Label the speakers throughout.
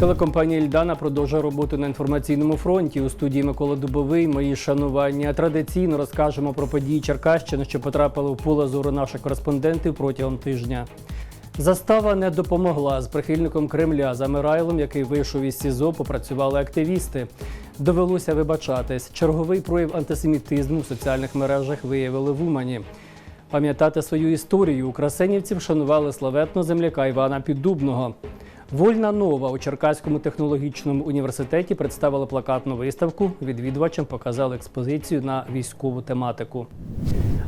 Speaker 1: Телекомпанія Ільдана продовжує роботу на інформаційному фронті. У студії Микола Дубовий. Мої шанування. Традиційно розкажемо про події Черкащини, що потрапили в поле зору наших кореспондентів протягом тижня. Застава не допомогла з прихильником Кремля Замирайлом, який вийшов із СІЗО, попрацювали активісти. Довелося вибачатись. Черговий прояв антисемітизму в соціальних мережах виявили в Умані. Пам'ятати свою історію у красенівці вшанували славетного земляка Івана Піддубного. Вольна нова у Черкаському технологічному університеті представили плакатну виставку. Відвідувачам показали експозицію на військову тематику.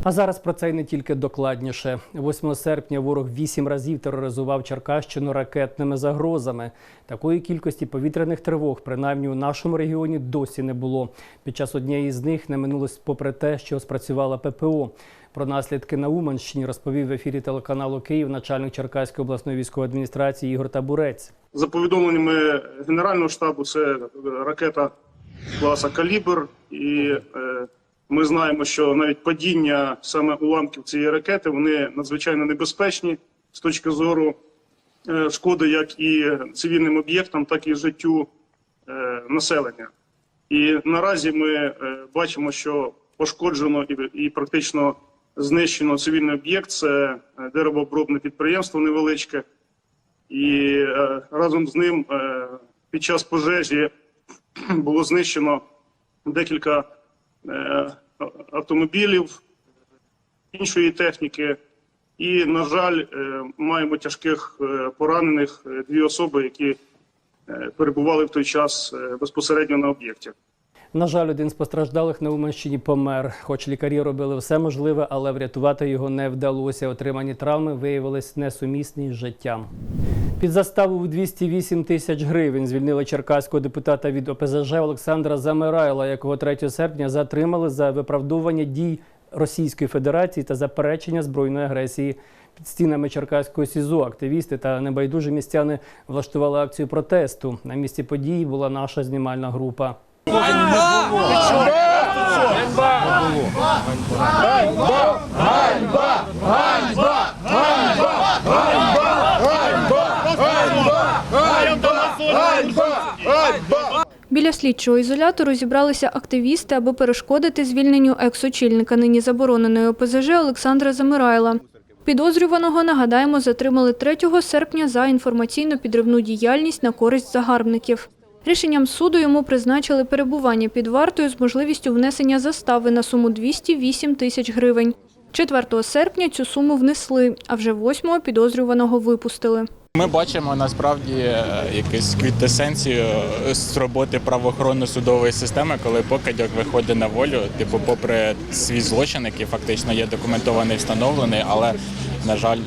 Speaker 1: А зараз про це й не тільки докладніше. 8 серпня ворог вісім разів тероризував Черкащину ракетними загрозами. Такої кількості повітряних тривог, принаймні у нашому регіоні, досі не було. Під час однієї з них не минулось попри те, що спрацювала ППО. Про наслідки на Уманщині розповів в ефірі телеканалу Київ начальник Черкаської обласної військової адміністрації Ігор Табурець.
Speaker 2: За повідомленнями Генерального штабу, це ракета класа Калібр, і е, ми знаємо, що навіть падіння саме уламків цієї ракети вони надзвичайно небезпечні з точки зору е, шкоди як і цивільним об'єктам, так і життю е, населення. І наразі ми бачимо, що пошкоджено і практично знищено цивільний об'єкт. Це е, деревообробне підприємство невеличке. І е, разом з ним е, під час пожежі було знищено декілька автомобілів іншої техніки. І, на жаль, маємо тяжких поранених дві особи, які перебували в той час безпосередньо на об'єкті.
Speaker 1: На жаль, один з постраждалих на Уманщині помер. Хоч лікарі робили все можливе, але врятувати його не вдалося. Отримані травми виявились несумісні з життям. Під заставу в 208 тисяч гривень звільнили черкаського депутата від ОПЗЖ Олександра Замирайла, якого 3 серпня затримали за виправдовування дій Російської Федерації та заперечення збройної агресії. Під стінами Черкаського СІЗО активісти та небайдужі містяни влаштували акцію протесту. На місці події була наша знімальна група.
Speaker 3: Біля слідчого ізолятору зібралися активісти, аби перешкодити звільненню екс-очільника нині забороненої ОПЗЖ Олександра Замирайла. Підозрюваного, нагадаємо, затримали 3 серпня за інформаційно-підривну діяльність на користь загарбників. Рішенням суду йому призначили перебування під вартою з можливістю внесення застави на суму 208 тисяч гривень. 4 серпня цю суму внесли, а вже 8-го підозрюваного випустили.
Speaker 4: Ми бачимо насправді е, якусь квітесенцію з роботи правоохоронно-судової системи, коли покидьок виходить на волю, типу, попри свій злочин, який фактично є документований, встановлений, але на жаль.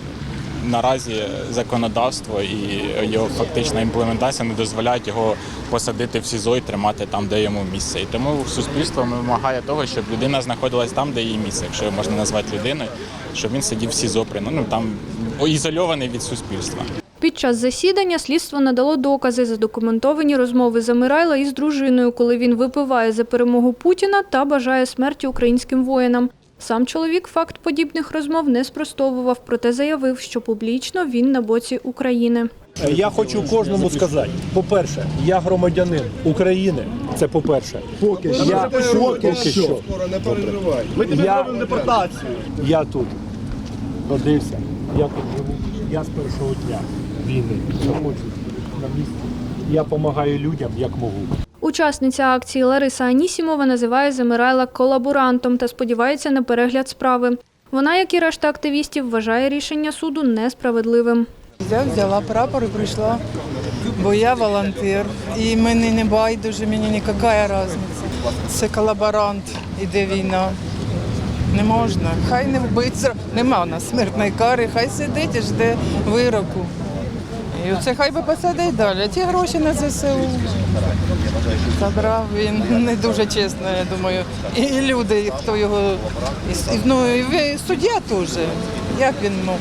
Speaker 4: Наразі законодавство і його фактична імплементація не дозволяють його посадити в СІЗО і тримати там, де йому місце. І тому суспільство вимагає того, щоб людина знаходилась там, де її місце, якщо можна назвати людиною, щоб він сидів в СІЗО ну там ізольований від суспільства.
Speaker 3: Під час засідання слідство надало докази, задокументовані розмови Замирайла із дружиною, коли він випиває за перемогу Путіна та бажає смерті українським воїнам. Сам чоловік факт подібних розмов не спростовував, проте заявив, що публічно він на боці України.
Speaker 5: Я хочу кожному сказати: по-перше, я громадянин України. Це по-перше. Поки що. Я, поки що.
Speaker 6: скоро Ми тебе
Speaker 5: Я-
Speaker 6: зробимо депортацію.
Speaker 5: Я тут родився, я тут живу. Я з першого дня війни знаходжусь на місці. Я допомагаю людям як можу.
Speaker 3: Учасниця акції Лариса Анісімова називає Замирайла колаборантом та сподівається на перегляд справи. Вона, як і решта активістів, вважає рішення суду несправедливим.
Speaker 7: Я взяла прапор і прийшла, бо я волонтер. І мені не байдуже, мені ніяка різниця. Це колаборант, іде війна. Не можна. Хай не вбиться, нема у нас смертної кари, хай сидить і жде вироку. І оце хай би посадить далі. А Ті гроші на ЗСУ. Забрав він не дуже чесно, я думаю. І, і люди, хто його. І, ну, і суддя теж. Як він мог?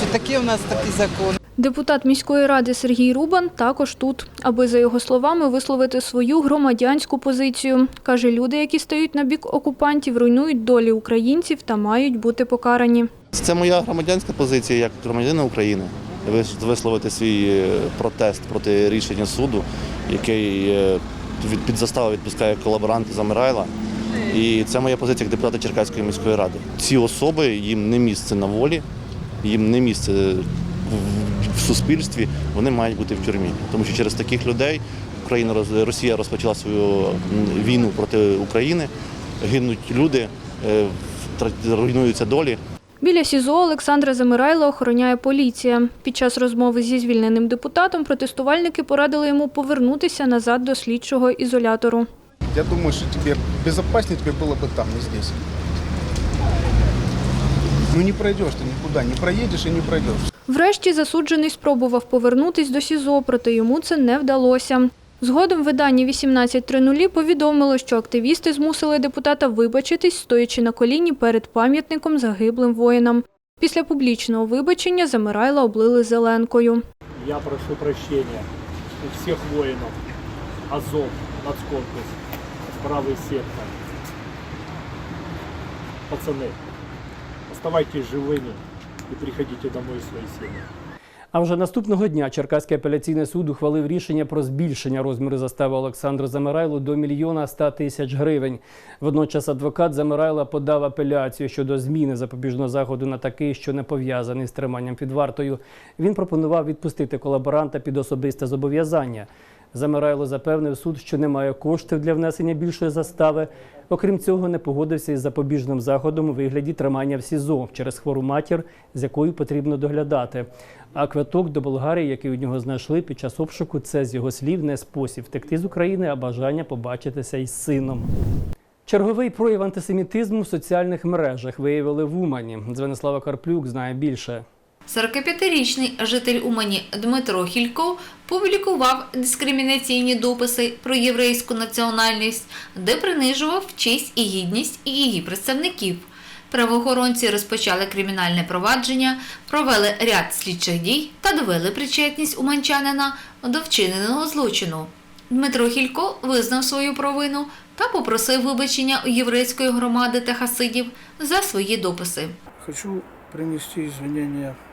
Speaker 7: Чи такі у нас такі закони?
Speaker 3: Депутат міської ради Сергій Рубан також тут, аби, за його словами, висловити свою громадянську позицію. Каже, люди, які стають на бік окупантів, руйнують долі українців та мають бути покарані.
Speaker 6: Це моя громадянська позиція як громадянина України.
Speaker 8: Вис- висловити свій е, протест проти рішення суду, який е, під заставу відпускає колаборанта Замирайла. І це моя позиція як депутата Черкаської міської ради. Ці особи їм не місце на волі, їм не місце в- в суспільстві, вони мають бути в тюрмі. Тому що через таких людей Україна Росія розпочала свою війну проти України, гинуть люди, е, руйнуються долі.
Speaker 3: Біля СІЗО Олександра Замирайла охороняє поліція. Під час розмови зі звільненим депутатом протестувальники порадили йому повернутися назад до слідчого ізолятору.
Speaker 6: Я думаю, что тебе безопаснее тебе было бы там, не здесь. Ну не пройдешь ты никуда, не проедешь и не пройдешь.
Speaker 3: Врешті засуджений спробував повернутись до СІЗО, проте йому це не вдалося. Згодом видання 18.00 повідомило, що активісти змусили депутата вибачитись, стоячи на коліні перед пам'ятником загиблим воїнам. Після публічного вибачення Замирайла облили зеленкою.
Speaker 5: Я прошу прощения у всех воинов Азов, нацкорпус, правый сектор. Пацаны, оставайтесь живыми и приходите домой в свои семьи.
Speaker 1: А вже наступного дня Черкаський апеляційний суд ухвалив рішення про збільшення розміру застави Олександру Замирайлу до мільйона 100 тисяч гривень. Водночас адвокат Замирайла подав апеляцію щодо зміни запобіжного заходу на такий, що не пов'язаний з триманням під вартою. Він пропонував відпустити колаборанта під особисте зобов'язання. Замирайло запевнив суд, що немає коштів для внесення більшої застави. Окрім цього, не погодився із запобіжним заходом у вигляді тримання в СІЗО через хвору матір, з якою потрібно доглядати. А квиток до Болгарії, який у нього знайшли під час обшуку, це з його слів не спосіб втекти з України, а бажання побачитися із сином. Черговий прояв антисемітизму в соціальних мережах виявили в Умані. Звенислава Карплюк знає більше.
Speaker 9: 45-річний житель Умані Дмитро Хільков публікував дискримінаційні дописи про єврейську національність, де принижував честь і гідність її представників. Правоохоронці розпочали кримінальне провадження, провели ряд слідчих дій та довели причетність уманчанина до вчиненого злочину. Дмитро Хілько визнав свою провину та попросив вибачення у єврейської громади та хасидів за свої дописи.
Speaker 10: Хочу принести извинения э,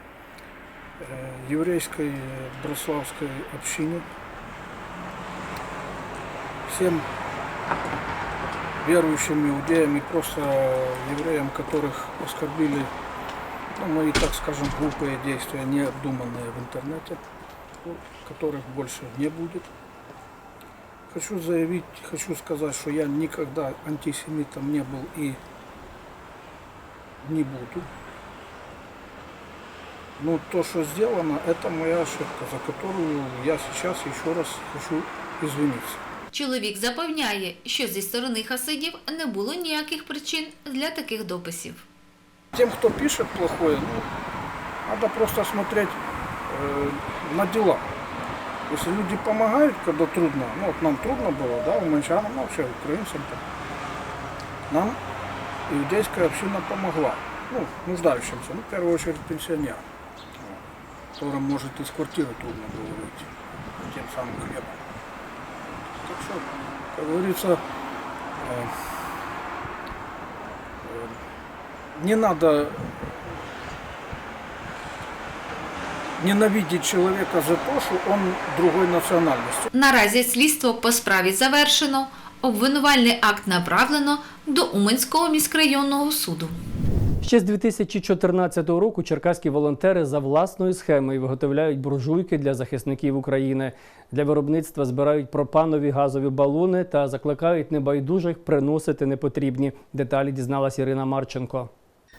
Speaker 10: еврейской э, брославской общине, всем верующим иудеям и просто евреям, которых оскорбили ну, мои, так скажем, глупые действия, необдуманные в интернете, ну, которых больше не будет. Хочу заявить, хочу сказать, что я никогда антисемитом не был и не буду. Ну, то, что сделано, это моя ошибка, за которую я сейчас еще раз хочу извиниться.
Speaker 9: Чоловік запевняє, що зі сторони хасидів не було ніяких причин для таких дописів.
Speaker 10: Тем, кто пишет плохое, ну, надо просто смотреть э, на дела. Если люди помогают, когда трудно, ну вот нам трудно было, да, уманчанам, ну вообще украинцам, там, нам иудейская община помогла, ну, нуждающимся, ну, в первую очередь пенсионерам, вот, которым, может, из квартиры трудно было выйти, тем самым хлебом. Так что, как говорится, э, э, не надо ненавидеть человека за то, что он другой национальности.
Speaker 9: Наразі слідство по справі завершено. Обвинувальний акт направлено до Уманського міськрайонного суду.
Speaker 1: Ще з 2014 року черкаські волонтери за власною схемою виготовляють буржуйки для захисників України. Для виробництва збирають пропанові газові балони та закликають небайдужих приносити непотрібні. Деталі дізналась Ірина Марченко.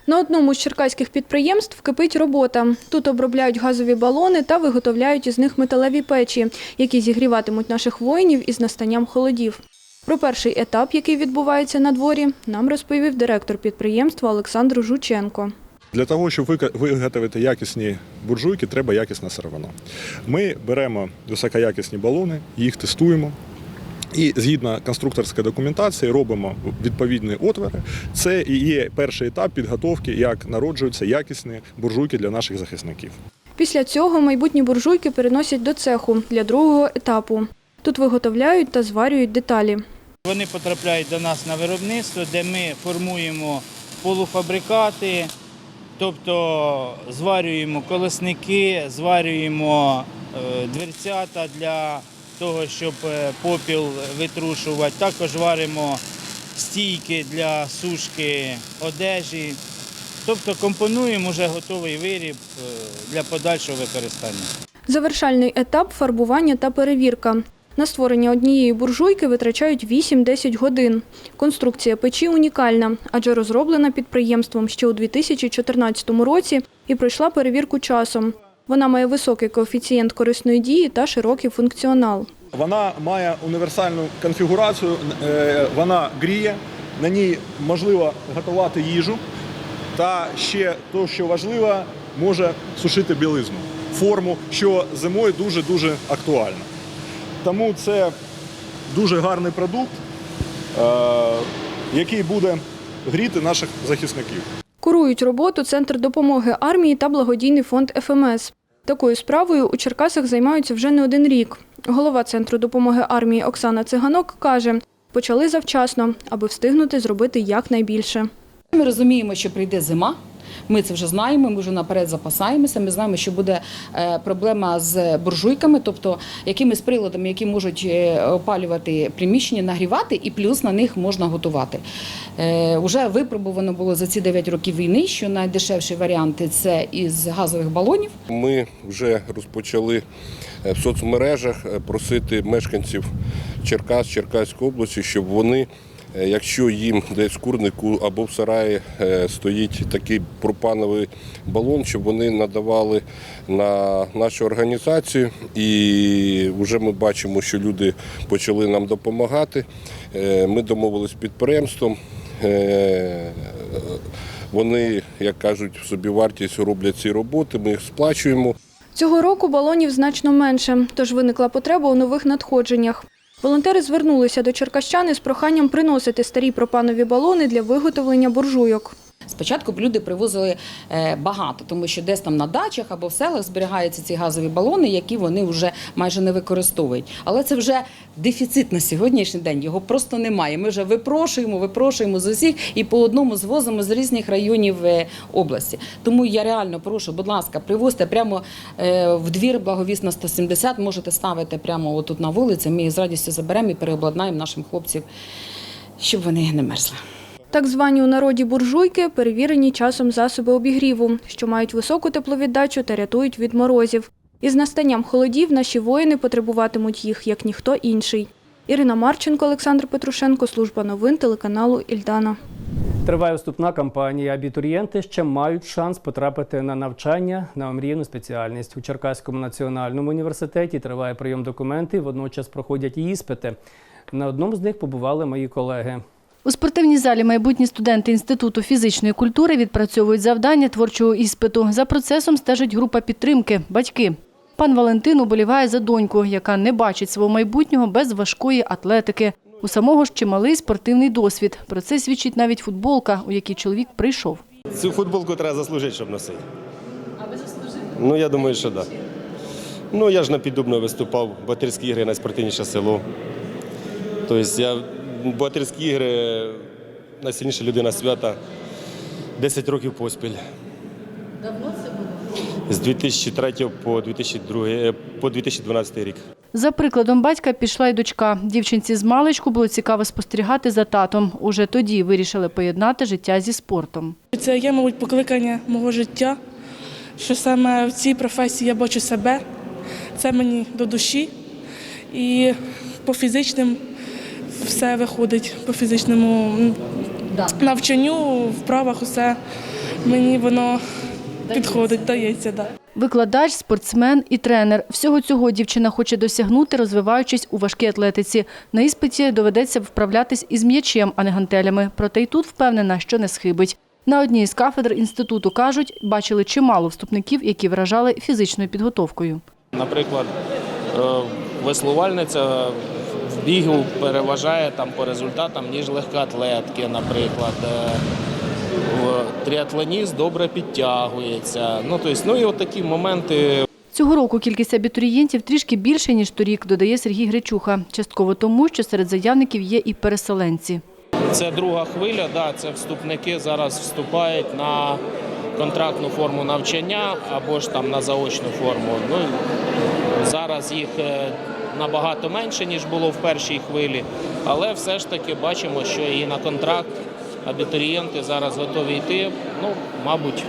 Speaker 3: На одному з черкаських підприємств кипить робота. Тут обробляють газові балони та виготовляють із них металеві печі, які зігріватимуть наших воїнів із настанням холодів. Про перший етап, який відбувається на дворі, нам розповів директор підприємства Олександр Жученко.
Speaker 11: Для того, щоб виготовити якісні буржуйки, треба якісне сировина. Ми беремо високоякісні балони, їх тестуємо. І згідно конструкторської документації робимо відповідні отвори. Це і є перший етап підготовки, як народжуються якісні буржуйки для наших захисників.
Speaker 3: Після цього майбутні буржуйки переносять до цеху для другого етапу. Тут виготовляють та зварюють деталі.
Speaker 12: Вони потрапляють до нас на виробництво, де ми формуємо полуфабрикати, Тобто зварюємо колесники, зварюємо е, дверцята для того, щоб е, попіл витрушувати. Також варимо стійки для сушки одежі. Тобто компонуємо вже готовий виріб е, для подальшого використання.
Speaker 3: Завершальний етап фарбування та перевірка. На створення однієї буржуйки витрачають 8-10 годин. Конструкція печі унікальна, адже розроблена підприємством ще у 2014 році і пройшла перевірку часом. Вона має високий коефіцієнт корисної дії та широкий функціонал.
Speaker 11: Вона має універсальну конфігурацію, е, вона гріє, на ній можливо готувати їжу. Та ще то, що важливо, може сушити білизну, форму, що зимою дуже-дуже актуально. Тому це дуже гарний продукт, е, який буде гріти наших захисників.
Speaker 3: Курують роботу Центр допомоги армії та благодійний фонд ФМС. Такою справою у Черкасах займаються вже не один рік. Голова Центру допомоги армії Оксана Циганок каже, почали завчасно, аби встигнути зробити якнайбільше.
Speaker 13: Ми розуміємо, що прийде зима. Ми це вже знаємо, ми вже наперед запасаємося. Ми знаємо, що буде е, проблема з буржуйками, тобто якимись приладами, які можуть е, опалювати приміщення, нагрівати, і плюс на них можна готувати. Е, Уже випробувано було за ці 9 років війни, що найдешевші варіанти це із газових балонів.
Speaker 14: Ми вже розпочали в соцмережах просити мешканців Черкас, Черкаської області, щоб вони, якщо їм десь курнику або в сараї е, стоїть такий пропановий балон, щоб вони надавали на нашу організацію. І вже ми бачимо, що люди почали нам допомагати. Е, Ми домовилися з підприємством. Е, Вони, як кажуть, в собівартість роблять ці роботи, ми їх сплачуємо.
Speaker 3: Цього року балонів значно менше, тож виникла потреба у нових надходженнях. Волонтери звернулися до черкащани з проханням приносити старі пропанові балони для виготовлення буржуйок.
Speaker 13: Спочатку б люди привозили е, багато, тому що десь там на дачах або в селах зберігаються ці газові балони, які вони вже майже не використовують. Але це вже дефіцит на сьогоднішній день. Його просто немає. Ми вже випрошуємо, випрошуємо з усіх і по одному звозимо з різних районів е, області. Тому я реально прошу, будь ласка, привозьте прямо е, в двір благовісно 170, можете ставити прямо отут на вулиці. Ми їх з радістю заберемо і переобладнаємо нашим хлопців, щоб вони не мерзли.
Speaker 3: Так звані у народі буржуйки перевірені часом засоби обігріву, що мають високу тепловіддачу та рятують від морозів. Із настанням холодів наші воїни потребуватимуть їх, як ніхто інший. Ірина Марченко, Олександр Петрушенко, служба новин телеканалу Ільдана.
Speaker 1: Триває вступна кампанія. Абітурієнти ще мають шанс потрапити на навчання на омріяну спеціальність. У Черкаському національному університеті триває прийом документів, водночас проходять іспити. На одному з них побували мої колеги.
Speaker 15: У спортивній залі майбутні студенти Інституту фізичної культури відпрацьовують завдання творчого іспиту. За процесом стежить група підтримки – батьки. Пан Валентин уболіває за доньку, яка не бачить свого майбутнього без важкої атлетики. У самого ж чималий спортивний досвід. Про це свідчить навіть футболка, у якій чоловік прийшов.
Speaker 16: Цю футболку треба заслужити, щоб носити. А ви заслужили? Ну, я думаю, що так. Да. Ну, я ж на Піддубно виступав, батерські ігри найспортивніше село. Тобто я батерські ігри найсильніша людина свята 10 років поспіль.
Speaker 15: Давно це було?
Speaker 16: З 2003 по 2002, е, по 2012 рік.
Speaker 15: За прикладом батька пішла й дочка. Дівчинці з маличку було цікаво спостерігати за татом. Уже тоді вирішили поєднати життя зі спортом.
Speaker 17: Це є, мабуть, покликання мого життя, що саме в цій професії я бачу себе, це мені до душі. І по фізичним все виходить, по фізичному навчанню, вправах, усе мені воно підходить, дається. Да.
Speaker 15: Викладач, спортсмен і тренер. Всього цього дівчина хоче досягнути, розвиваючись у важкій атлетиці. На іспиті доведеться вправлятись із м'ячем, а не гантелями. Проте й тут впевнена, що не схибить. На одній з кафедр інституту кажуть, бачили чимало вступників, які вражали фізичною підготовкою.
Speaker 18: Наприклад, е, веслувальниця бігу переважає там по результатам, ніж легкоатлетки, наприклад. Е, Тріатлоніст добре підтягується. Ну, тобто, ну і от такі моменти
Speaker 15: Цього року кількість абітурієнтів трішки більше, ніж торік, додає Сергій Гречуха. Частково тому, що серед заявників є і переселенці.
Speaker 18: Це друга хвиля, да, це вступники зараз вступають на контрактну форму навчання або ж там на заочну форму. Ну, зараз їх е, набагато менше, ніж було в першій хвилі, але все ж таки бачимо, що і на контракт абітурієнти зараз готові йти. Ну, мабуть,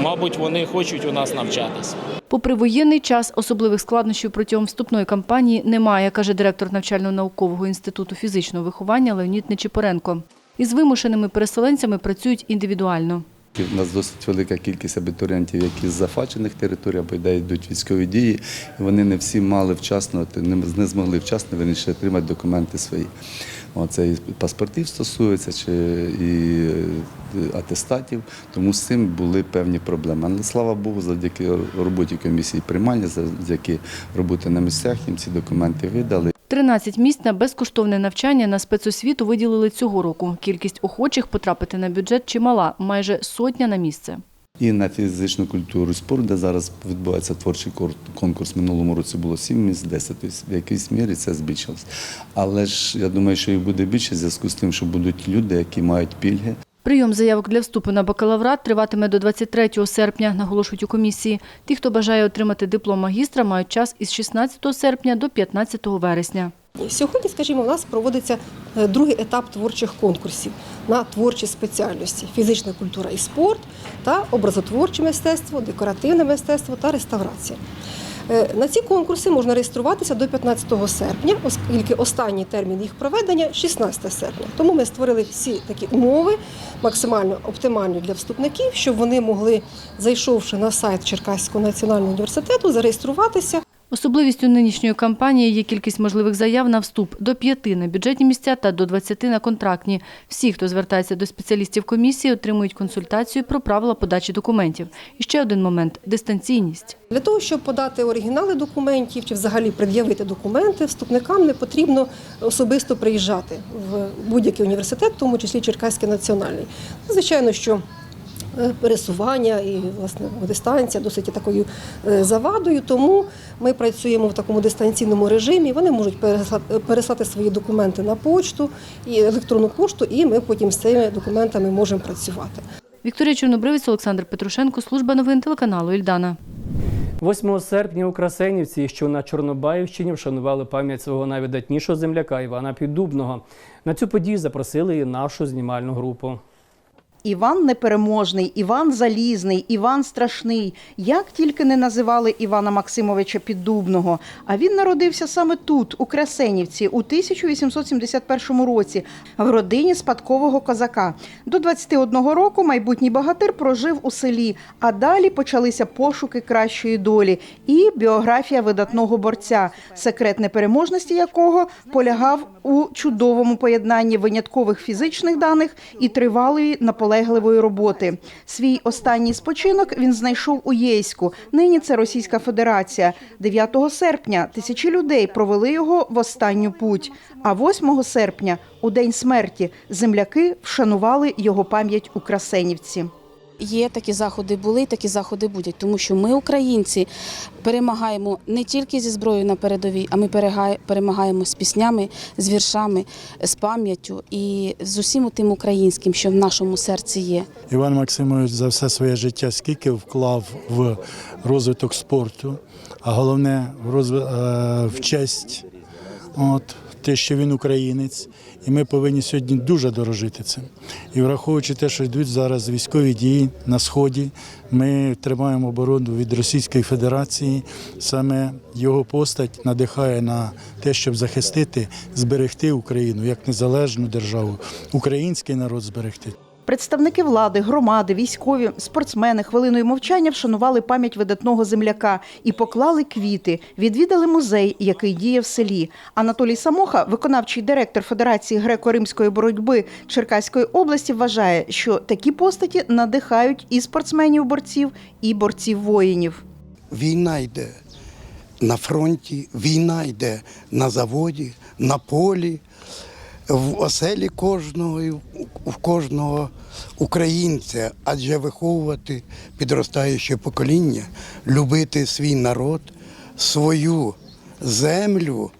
Speaker 18: мабуть, вони хочуть у нас навчатися.
Speaker 15: Попри воєнний час, особливих складнощів протягом вступної кампанії немає, каже директор навчально-наукового інституту фізичного виховання Леонід Нечипоренко. Із вимушеними переселенцями працюють індивідуально.
Speaker 19: У нас досить велика кількість абітурієнтів, які з зафачених територій або де йдуть військові дії, і вони не всі мали вчасно, не змогли вчасно вирішити отримати документи свої. Це і паспортів стосується, чи і е, атестатів, тому з цим були певні проблеми. Але слава Богу, завдяки роботі комісії приймальні, завдяки роботі на місцях їм ці документи видали.
Speaker 15: 13 місць на безкоштовне навчання на спецосвіту виділили цього року. Кількість охочих потрапити на бюджет чимала – майже сотня на місце.
Speaker 19: І на фізичну культуру і спорт, де зараз відбувається творчий конкурс. Минулому році було 7 місць, 10, тобто в якійсь мірі це збільшилось. Але ж я думаю, що їх буде більше в зв'язку з тим, що будуть люди, які мають пільги.
Speaker 15: Прийом заявок для вступу на бакалаврат триватиме до 23 серпня, наголошують у комісії. Ті, хто бажає отримати диплом магістра, мають час із 16 серпня до 15 вересня.
Speaker 20: Сьогодні, скажімо, у нас проводиться е, другий етап творчих конкурсів на творчі спеціальності: фізична культура і спорт, та образотворче мистецтво, декоративне мистецтво та реставрація. Е, На ці конкурси можна реєструватися до 15 серпня, оскільки останній термін їх проведення 16 серпня. Тому ми створили всі такі умови максимально оптимальні для вступників, щоб вони могли, зайшовши на сайт Черкаського національного університету, зареєструватися.
Speaker 15: Особливістю нинішньої кампанії є кількість можливих заяв на вступ до 5 на бюджетні місця та до 20 на контрактні. Всі, хто звертається до спеціалістів комісії, отримують консультацію про правила подачі документів. І ще один момент – дистанційність.
Speaker 20: Для того, щоб подати оригінали документів чи взагалі пред'явити документи, вступникам не потрібно особисто приїжджати в будь-який університет, в тому числі Черкаський національний. Звичайно, що пересування і власне дистанція досить такою е, завадою, тому ми працюємо в такому дистанційному режимі. Вони можуть переслати, переслати свої документи на почту і електронну пошту, і ми потім з цими документами можемо працювати.
Speaker 15: Вікторія Чорнобривець, Олександр Петрушенко, служба новин телеканалу Ільдана.
Speaker 1: 8 серпня у Красенівці, що на Чорнобаївщині, вшанували пам'ять свого найвидатнішого земляка Івана Піддубного. На цю подію запросили і нашу знімальну групу.
Speaker 21: Іван непереможний, Іван залізний, Іван страшний. Як тільки не називали Івана Максимовича Піддубного. А він народився саме тут, у Красенівці, у 1871 році, в родині спадкового козака. До 21 року майбутній багатир прожив у селі, а далі почалися пошуки кращої долі і біографія видатного борця, секрет непереможності якого полягав у чудовому поєднанні виняткових фізичних даних і тривалої наполегливої роботи. Свій останній спочинок він знайшов у Єйську. Нині це Російська Федерація. 9 серпня тисячі людей провели його в останню путь. А 8 серпня, у день смерті, земляки вшанували його пам'ять у Красенівці.
Speaker 22: Є такі заходи, були, такі заходи будуть, тому що ми, українці, перемагаємо не тільки зі зброєю на передовій, а ми перемагаємо з піснями, з віршами, з пам'яттю і з усім тим українським, що в нашому серці є.
Speaker 5: Іван Максимович за все своє життя скільки вклав в розвиток спорту, а головне в, розв... е, честь, от, те, що він українець. І ми повинні сьогодні дуже дорожити цим. І враховуючи те, що йдуть зараз військові дії на сході, ми тримаємо оборону від Російської Федерації. Саме його постать надихає на те, щоб захистити, зберегти Україну як незалежну державу, український народ зберегти.
Speaker 21: Представники влади, громади, військові, спортсмени хвилиною мовчання вшанували пам'ять видатного земляка і поклали квіти. Відвідали музей, який діє в селі. Анатолій Самоха, виконавчий директор Федерації греко-римської боротьби Черкаської області, вважає, що такі постаті надихають і спортсменів-борців, і борців-воїнів.
Speaker 23: Війна йде на фронті, війна йде на заводі, на полі, в оселі кожного, і в кожного українця, адже виховувати підростаюче покоління, любити свій народ, свою землю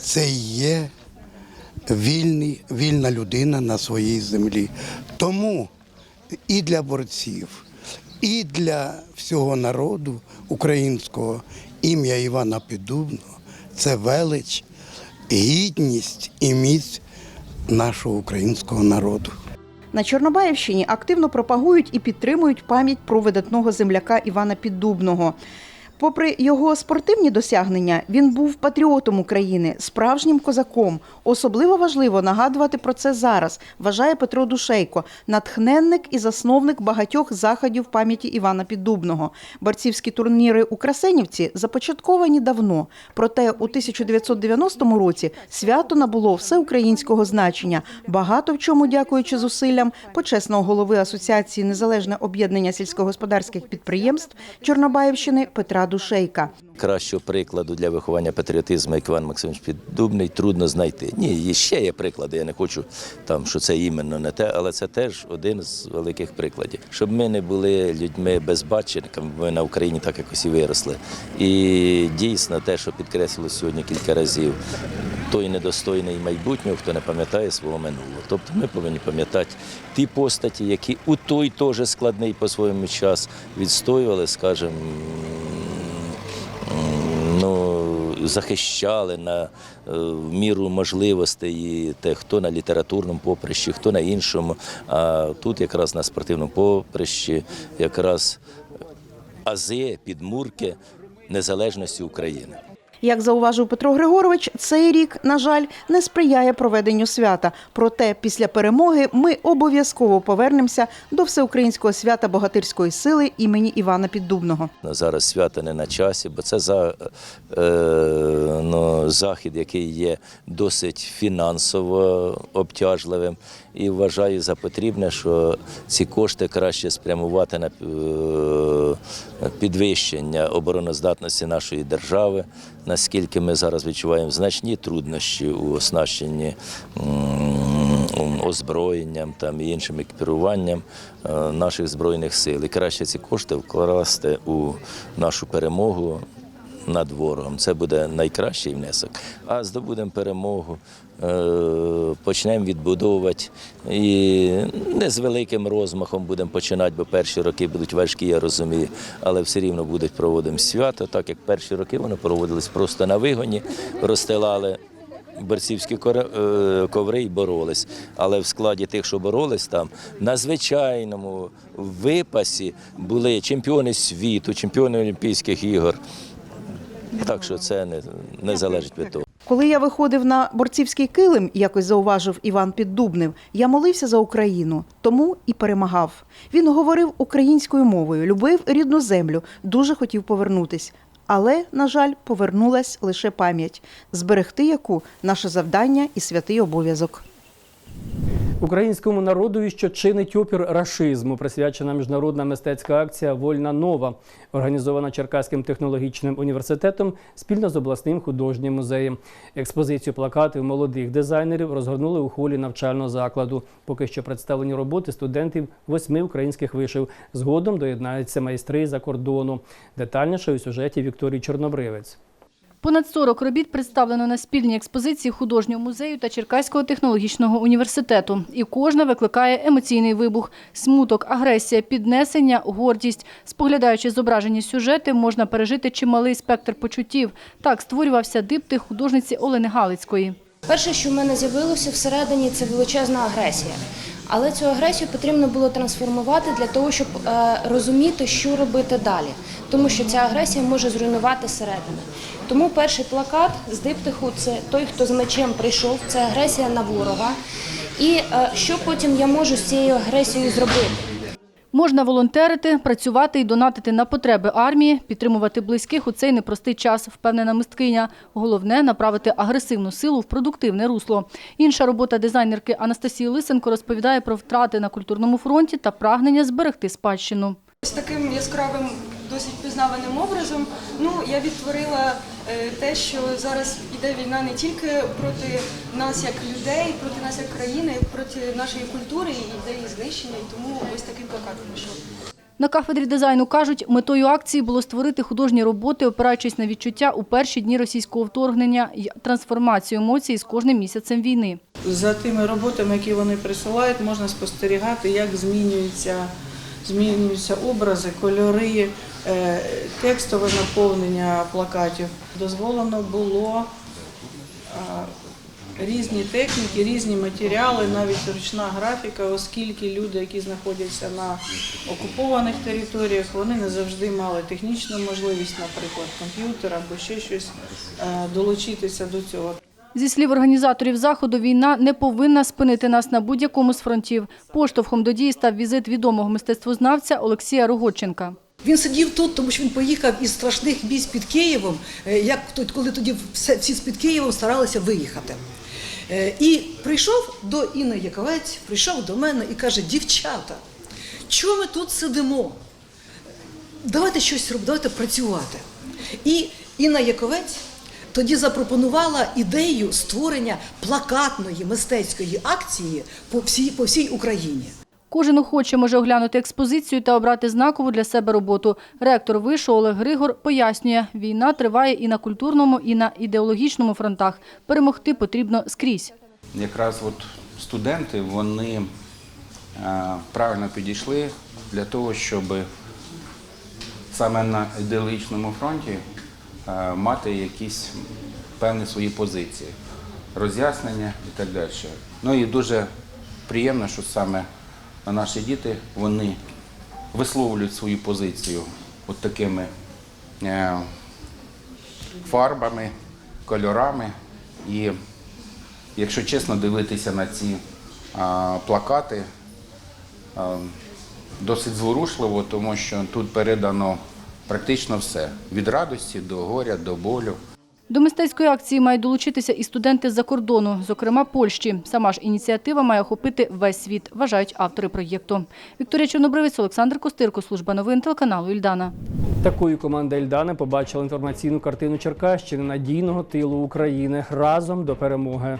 Speaker 23: це є вільний, вільна людина на своїй землі. Тому і для борців, і для всього народу українського ім'я Івана Піддубного це велич, гідність і міць нашого українського народу.
Speaker 21: На Чорнобаївщині активно пропагують і підтримують пам'ять про видатного земляка Івана Піддубного. Попри його спортивні досягнення, він був патріотом України, справжнім козаком. Особливо важливо нагадувати про це зараз, вважає Петро Душейко, натхненник і засновник багатьох заходів пам'яті Івана Піддубного. Борцівські турніри у Красенівці започатковані давно. Проте у 1990 році свято набуло всеукраїнського значення, багато в чому дякуючи зусиллям почесного голови Асоціації Незалежне об'єднання сільськогосподарських підприємств Чорнобаївщини Петра Душейка.
Speaker 24: Кращого прикладу для виховання патріотизму, як Іван Максимович Піддубний, трудно знайти. Ні, є- ще є приклади. Я не хочу там, що це іменно не те, але це теж один з великих прикладів. Щоб ми не були людьми безбаченниками, ми на Україні так якось і виросли. І дійсно те, що підкреслило сьогодні кілька разів, той недостойний майбутнього, хто не пам'ятає свого минулого. Тобто ми повинні пам'ятати ті постаті, які у той теж складний по своєму час відстоювали, скажімо, захищали на е, міру можливостей те, хто на літературному поприщі, хто на іншому. А тут якраз на спортивному поприщі якраз ази, підмурки незалежності України.
Speaker 21: Як зауважив Петро Григорович, цей рік, на жаль, не сприяє проведенню свята. Проте після перемоги ми обов'язково повернемося до всеукраїнського свята богатирської сили імені Івана Піддубного.
Speaker 24: Зараз свято не на часі, бо це за, е, ну, захід, який є досить фінансово обтяжливим. І вважаю за потрібне, що ці кошти краще спрямувати на е, підвищення обороноздатності нашої держави, наскільки ми зараз відчуваємо значні труднощі у оснащенні. озброєнням там, і іншим екіпіруванням е, наших збройних сил. І краще ці кошти вкласти у нашу перемогу над ворогом. Це буде найкращий внесок. А здобудемо перемогу, е, почнемо відбудовувати і не з великим розмахом будемо починати, бо перші роки будуть важкі, я розумію, але все рівно будуть проводимо свято, так як перші роки вони проводились просто на вигоні, розстилали борцівські е, коври і боролись. Але в складі тих, що боролись там, на звичайному випасі були чемпіони світу, чемпіони Олімпійських ігор. Так що це не, не залежить від того.
Speaker 21: Коли я виходив на борцівський килим, якось зауважив Іван Піддубнив, я молився за Україну, тому і перемагав. Він говорив українською мовою, любив рідну землю, дуже хотів повернутись. Але, на жаль, повернулась лише пам'ять, зберегти яку наше завдання і святий обов'язок.
Speaker 1: Українському народові, що чинить опір рашизму, присвячена міжнародна мистецька акція Вольна нова, організована Черкаським технологічним університетом спільно з обласним художнім музеєм. Експозицію плакатів молодих дизайнерів розгорнули у холі навчального закладу. Поки що представлені роботи студентів восьми українських вишив. Згодом доєднаються майстри за кордону. Детальніше у сюжеті Вікторії Чорнобривець.
Speaker 15: Понад 40 робіт представлено на спільній експозиції художнього музею та Черкаського технологічного університету. І кожна викликає емоційний вибух, смуток, агресія, піднесення, гордість. Споглядаючи зображені сюжети, можна пережити чималий спектр почуттів. Так створювався диптих художниці Олени Галицької.
Speaker 25: Перше, що в мене з'явилося всередині, це величезна агресія. Але цю агресію потрібно було трансформувати для того, щоб е, розуміти, що робити далі. Тому що ця агресія може зруйнувати середину. Тому перший плакат з диптиху це той, хто з мечем прийшов, це агресія на ворога. І е, що потім я можу з цією агресією зробити?
Speaker 15: Можна волонтерити, працювати і донатити на потреби армії, підтримувати близьких у цей непростий час, впевнена мисткиня. Головне – направити агресивну силу в продуктивне русло. Інша робота дизайнерки Анастасії Лисенко розповідає про втрати на культурному фронті та прагнення зберегти спадщину.
Speaker 26: З таким яскравим, досить пізнаваним образом, ну я відтворила е, те, що зараз іде війна не тільки проти нас як людей, проти нас як країни, проти нашої культури і йде її знищення. І тому ось такий плакат вийшов.
Speaker 15: На кафедрі дизайну кажуть, метою акції було створити художні роботи, опираючись на відчуття у перші дні російського вторгнення і трансформацію емоцій з кожним місяцем війни.
Speaker 27: За тими роботами, які вони присилають, можна спостерігати, як змінюється
Speaker 28: змінюються образи, кольори, е, текстове наповнення плакатів. Дозволено було а, різні техніки, різні матеріали, навіть ручна графіка, оскільки люди, які знаходяться на окупованих територіях, вони не завжди мали технічну можливість, наприклад, комп'ютер або ще щось е, долучитися до цього.
Speaker 15: Зі слів організаторів заходу, війна не повинна спинити нас на будь-якому з фронтів. Поштовхом до дії став візит відомого мистецтвознавця Олексія Рогоченка.
Speaker 29: Він сидів тут, тому що він поїхав із страшних місць під Києвом, е, як коли тоді всі з під Києвом старалися виїхати. Е, І прийшов до Інни Яковець, прийшов до мене і каже: дівчата, чого ми тут сидимо? Давайте щось робити, давайте працювати. І Інна Яковець тоді запропонувала ідею створення плакатної мистецької акції по всій, по всій Україні.
Speaker 15: Кожен охоче може оглянути експозицію та обрати знакову для себе роботу. Ректор вишу Олег Григор пояснює, війна триває і на культурному, і на ідеологічному фронтах. Перемогти потрібно скрізь.
Speaker 30: якраз от студенти вони е, правильно підійшли для того, щоб саме на ідеологічному фронті мати якісь певні свої позиції, роз'яснення і так далі. Ну і дуже приємно, що саме наші діти вони висловлюють свою позицію от такими е, фарбами, кольорами. І якщо чесно дивитися на ці плакати, досить зворушливо, тому що тут передано практично все від радості до горя, до болю.
Speaker 15: До мистецької акції мають долучитися і студенти з-за кордону, зокрема Польщі. Сама ж ініціатива має охопити весь світ, вважають автори проєкту. Вікторія Чорнобривець, Олександр Костирко, служба новин телеканалу Ільдана.
Speaker 1: Такою команда Ельдани побачила інформаційну картину Черкащини надійного тилу України разом до перемоги.